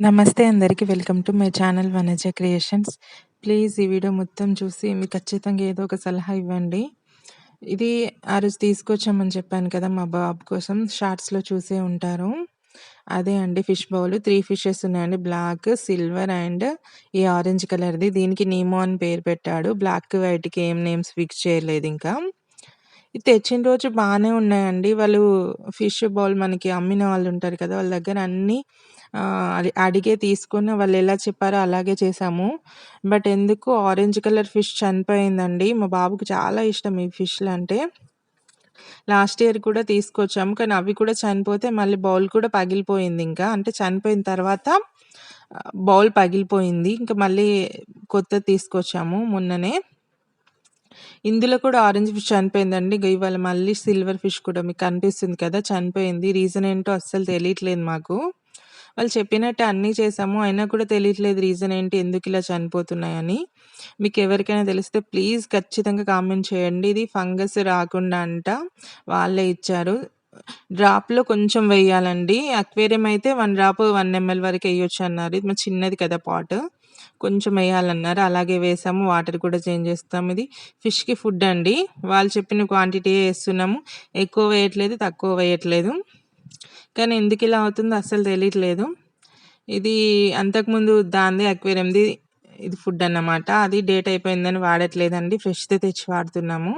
నమస్తే అందరికి. Welcome to my channel Vanaja creations. Please ఈ వీడియో మొత్తం చూసి మీకు ఖచ్చితంగా ఏదో ఒక సలహా ఇవ్వండి. ఇది ఆ రోజు తీసుకొచ్చామని చెప్పాను కదా! మా బాబు కోసం షార్ట్స్‌లో చూసే ఉంటారు. అదే అండి ఫిష్ బౌల్. త్రీ ఫిషెస్ ఉన్నాయండి. బ్లాక్, సిల్వర్ అండ్ ఈ ఆరెంజ్ కలర్‌ది. దీనికి నీమో అని పేరు పెట్టాడు. బ్లాక్, వైట్‌కి ఏం నేమ్స్ ఫిక్స్ చేయలేదు ఇంకా ఇది తెచ్చిన రోజు బానే ఉన్నాయండి. వాళ్ళు ఫిష్ బౌల్ మనకి అమ్మిన వాళ్ళుంటారు కదా! వాళ్ళ దగ్గర అన్నీ ఆహ్, అది అడిగే తీసుకొని వాళ్ళెలా చెప్పారో అలాగే చేశాము. బట్ ఎందుకో ఆరెంజ్ కలర్ ఫిష్ చనిపోయిందండి. మా బాబుకి చాలా ఇష్టం ఈ ఫిష్‌లంటే. లాస్ట్ ఇయర్ కూడా తీసుకొచ్చాము. కానీ అవి కూడా చనిపోతే మళ్ళీ బౌల్ కూడా పగిలిపోయిందింకా. అంటే చనిపోయిన తర్వాత ఆహ్, బౌల్ పగిలిపోయింది. ఇంక మళ్ళీ కొత్తది తీసుకొచ్చాము మొన్ననే. ఇందులో కూడా ఆరెంజ్ ఫిష్ చనిపోయిందండి. ఇవాళ మళ్ళీ సిల్వర్ ఫిష్ కూడా మీకు కనిపిస్తుంది కదా! చనిపోయింది. రీజన్ ఏంటో అస్సలు తెలియట్లేదు మాకు. వాళ్ళు చెప్పినట్టే అన్నీ చేసాము అయినా కూడా తెలియట్లేదు రీజన్ ఏంటి? ఎందుకు ఇలా చనిపోతున్నాయని. మీకెవరికైనా తెలిస్తే ప్లీజ్ ఖచ్చితంగా కామెంట్ చేయండి. ఇది ఫంగస్ రాకుండా అంట వాళ్ళే ఇచ్చారు. డ్రాప్‌లో కొంచెం వెయ్యాలండి. అక్వేరియం అయితే వన్ డ్రాప్ వన్ ఎంఎల్ వరకు ఎయొచ్చన్నారు. ఇది మా చిన్నది కదా పాట్. కొంచెం వేయాలన్నారు అలాగే వేసాము. వాటర్ కూడా చేంజ్ చేస్తాం. ఇది ఫిష్‌కి ఫుడ్ అండి. వాళ్ళు చెప్పిన క్వాంటిటీయే వేస్తున్నాము ఎక్కువ వేయట్లేదు, తక్కువ వేయట్లేదు. కానీ ఎందుకు ఇలా అవుతుందో అస్సలు తెలియట్లేదు ఇది అంతకుముందు దానిదే అక్వేరియంది ఇది ఫుడ్ అన్నమాట. అది డేట్ అయిపోయిందని వాడట్లేదండి. ఫ్రెష్తో తెచ్చి వాడుతున్నాము.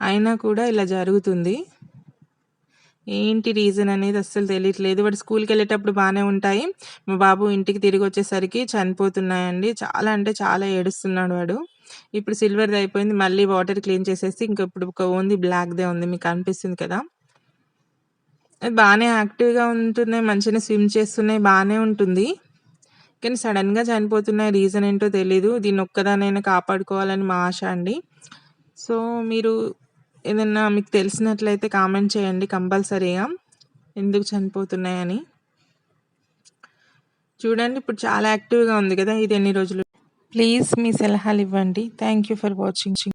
అయినా కూడా ఇలా జరుగుతుంది. ఏంటి రీజన్ అనేది అస్సలు తెలియట్లేదు. వాడు స్కూల్కి వెళ్ళేటప్పుడు బాగానే ఉంటాయి. మా బాబు ఇంటికి తిరిగి వచ్చేసరికి చనిపోతున్నాయండి. చాలా అంటే చాలా ఏడుస్తున్నాడు వాడు. ఇప్పుడు సిల్వర్‌ది అయిపోయింది. మళ్ళీ వాటర్ క్లీన్ చేసేసి ఇంక ఇప్పుడు ఒక ఓన్లీ బ్లాక్‌దే ఉంది. మీకు అనిపిస్తుంది కదా! అది బాగానే యాక్టివ్‌గా ఉంటున్నాయి. మంచిగా స్విమ్ చేస్తున్నాయి. బాగానే ఉంటుంది. కానీ సడన్గా చనిపోతున్నాయి. రీజన్ ఏంటో తెలీదు. ఒక్కదానైనా కాపాడుకోవాలని మా ఆశ అండి. సో, మీరు ఏదన్నా మీకు తెలిసినట్లయితే కామెంట్ చేయండి కంపల్సరీగా. ఎందుకు చనిపోతున్నాయని. చూడండి ఇప్పుడు చాలా యాక్టివ్‌గా ఉంది కదా! ఇది ఎన్ని రోజులు ప్లీజ్ మీ సలహాలు ఇవ్వండి థ్యాంక్ యూ ఫర్ వాచింగ్.